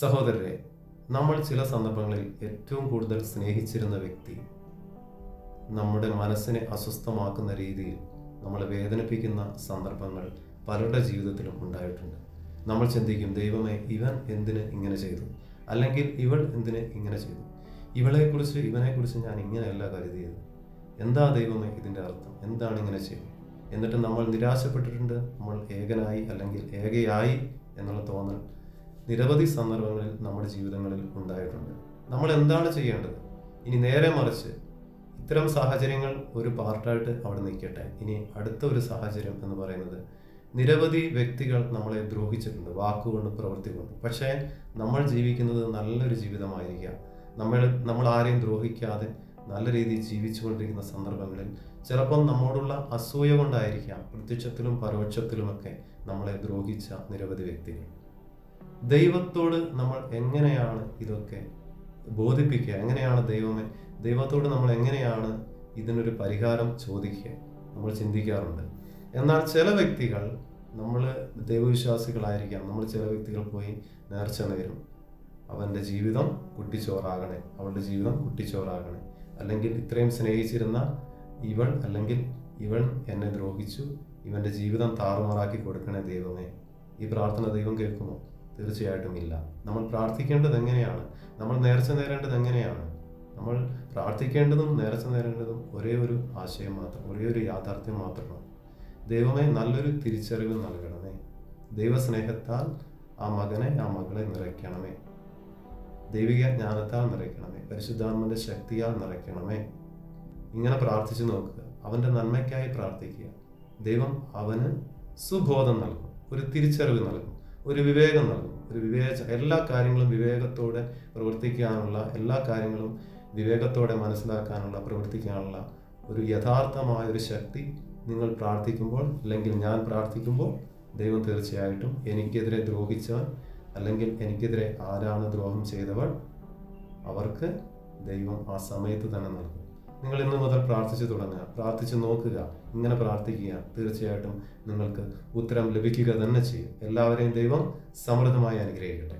സഹോദരരെ നമ്മൾ ചില സന്ദർഭങ്ങളിൽ ഏറ്റവും കൂടുതൽ സ്നേഹിച്ചിരുന്ന വ്യക്തി നമ്മുടെ മനസ്സിനെ അസ്വസ്ഥമാക്കുന്ന രീതിയിൽ നമ്മളെ വേദനിപ്പിക്കുന്ന സന്ദർഭങ്ങൾ പലരുടെ ജീവിതത്തിലും ഉണ്ടായിട്ടുണ്ട്. നമ്മൾ ചിന്തിക്കും ദൈവമേ ഇവൻ എന്തിന് ഇങ്ങനെ ചെയ്തു? അല്ലെങ്കിൽ ഇവൾ എന്തിന് ഇങ്ങനെ ചെയ്തു? ഇവളെക്കുറിച്ച് ഇവനെക്കുറിച്ച് ഞാൻ ഇങ്ങനെയല്ല കരുതിയത്. എന്താ ദൈവമേ ഇതിന്റെ അർത്ഥം? എന്താണ് ഇങ്ങനെ ചെയ്തത്? എന്നിട്ട് നമ്മൾ നിരാശപ്പെട്ടിട്ടുണ്ട് നമ്മൾ ഏകനായി അല്ലെങ്കിൽ ഏകയായി എന്നുള്ള തോന്നൽ നിരവധി സന്ദർഭങ്ങളിൽ നമ്മുടെ ജീവിതങ്ങളിൽ ഉണ്ടായിട്ടുണ്ട്. നമ്മൾ എന്താണ് ചെയ്യേണ്ടത്? ഇനി നേരെ മറിച്ച് ഇത്തരം സാഹചര്യങ്ങൾ ഒരു പാർട്ടായിട്ട് അവിടെ നിൽക്കട്ടെ. ഇനി അടുത്ത ഒരു സാഹചര്യം എന്ന് പറയുന്നത് നിരവധി വ്യക്തികൾ നമ്മളെ ദ്രോഹിച്ചിട്ടുണ്ട് വാക്കുകൊണ്ട് പ്രവൃത്തി കൊണ്ട് പക്ഷേ നമ്മൾ ജീവിക്കുന്നത് നല്ലൊരു ജീവിതമായിരിക്കാം നമ്മൾ നമ്മൾ ആരെയും ദ്രോഹിക്കാതെ നല്ല രീതിയിൽ ജീവിച്ചുകൊണ്ടിരിക്കുന്ന സന്ദർഭങ്ങളിൽ ചിലപ്പം നമ്മോടുള്ള അസൂയ കൊണ്ടായിരിക്കാം പ്രത്യക്ഷത്തിലും പരോക്ഷത്തിലുമൊക്കെ നമ്മളെ ദ്രോഹിച്ച നിരവധി വ്യക്തികൾ. ദൈവത്തോട് നമ്മൾ എങ്ങനെയാണ് ഇതൊക്കെ ബോധിപ്പിക്കുക? എങ്ങനെയാണ് ദൈവമേ ദൈവത്തോട് നമ്മൾ എങ്ങനെയാണ് ഇതിനൊരു പരിഹാരം ചോദിക്കുക? നമ്മൾ ചിന്തിക്കാറുണ്ട്. എന്നാൽ ചില വ്യക്തികൾ നമ്മൾ ദൈവവിശ്വാസികളായിരിക്കാം. നമ്മൾ ചില വ്യക്തികൾ പോയി നേർച്ച നേരും അവന്റെ ജീവിതം കുട്ടിച്ചോറാകണേ. അവളുടെ ജീവിതം കുട്ടിച്ചോറാകണേ. അല്ലെങ്കിൽ ഇത്രയും സ്നേഹിച്ചിരുന്ന ഇവൾ അല്ലെങ്കിൽ ഇവൻ എന്നെ ദ്രോഹിച്ചു. ഇവന്റെ ജീവിതം താറുമാറാക്കി കൊടുക്കണേ ദൈവമേ. ഈ പ്രാർത്ഥന ദൈവം കേൾക്കുമോ? തീർച്ചയായിട്ടും ഇല്ല. നമ്മൾ പ്രാർത്ഥിക്കേണ്ടത് എങ്ങനെയാണ്? നമ്മൾ നേർച്ച നേരേണ്ടത് എങ്ങനെയാണ്? നമ്മൾ പ്രാർത്ഥിക്കേണ്ടതും നേർച്ച നേരേണ്ടതും ഒരേ ഒരു ആശയം മാത്രം ഒരേ ഒരു യാഥാർത്ഥ്യം മാത്രമാണ്. ദൈവമേ നല്ലൊരു തിരിച്ചറിവ് നൽകണമേ. ദൈവസ്നേഹത്താൽ ആ മകനെ ആ മകളെ നിറയ്ക്കണമേ. ദൈവിക ജ്ഞാനത്താൽ നിറയ്ക്കണമേ. പരിശുദ്ധാത്മന്റെ ശക്തിയാൽ നിറയ്ക്കണമേ. ഇങ്ങനെ പ്രാർത്ഥിച്ചു നോക്കുക. അവന്റെ നന്മയ്ക്കായി പ്രാർത്ഥിക്കുക. ദൈവം അവന് സുബോധം നൽകും. ഒരു തിരിച്ചറിവ് നൽകും. ഒരു വിവേകം നൽകും. ഒരു വിവേച എല്ലാ കാര്യങ്ങളും വിവേകത്തോടെ പ്രവർത്തിക്കാനുള്ള എല്ലാ കാര്യങ്ങളും വിവേകത്തോടെ മനസ്സിലാക്കാനുള്ള പ്രവർത്തിക്കാനുള്ള ഒരു യഥാർത്ഥമായ ഒരു ശക്തി നിങ്ങൾ പ്രാർത്ഥിക്കുമ്പോൾ അല്ലെങ്കിൽ ഞാൻ പ്രാർത്ഥിക്കുമ്പോൾ ദൈവം തീർച്ചയായിട്ടും എനിക്കെതിരെ ദ്രോഹിച്ചവൻ അല്ലെങ്കിൽ എനിക്കെതിരെ ആരാണ് ദ്രോഹം ചെയ്തവൾ അവർക്ക് ദൈവം ആ സമയത്ത് തന്നെ നൽകും. നിങ്ങൾ ഇന്ന് മുതൽ പ്രാർത്ഥിച്ചു തുടങ്ങുക. പ്രാർത്ഥിച്ചു നോക്കുക. ഇങ്ങനെ പ്രാർത്ഥിക്കുക. തീർച്ചയായിട്ടും നിങ്ങൾക്ക് ഉത്തരം ലഭിക്കുക തന്നെ ചെയ്യും. എല്ലാവരെയും ദൈവം സമൃദ്ധമായി അനുഗ്രഹിക്കട്ടെ.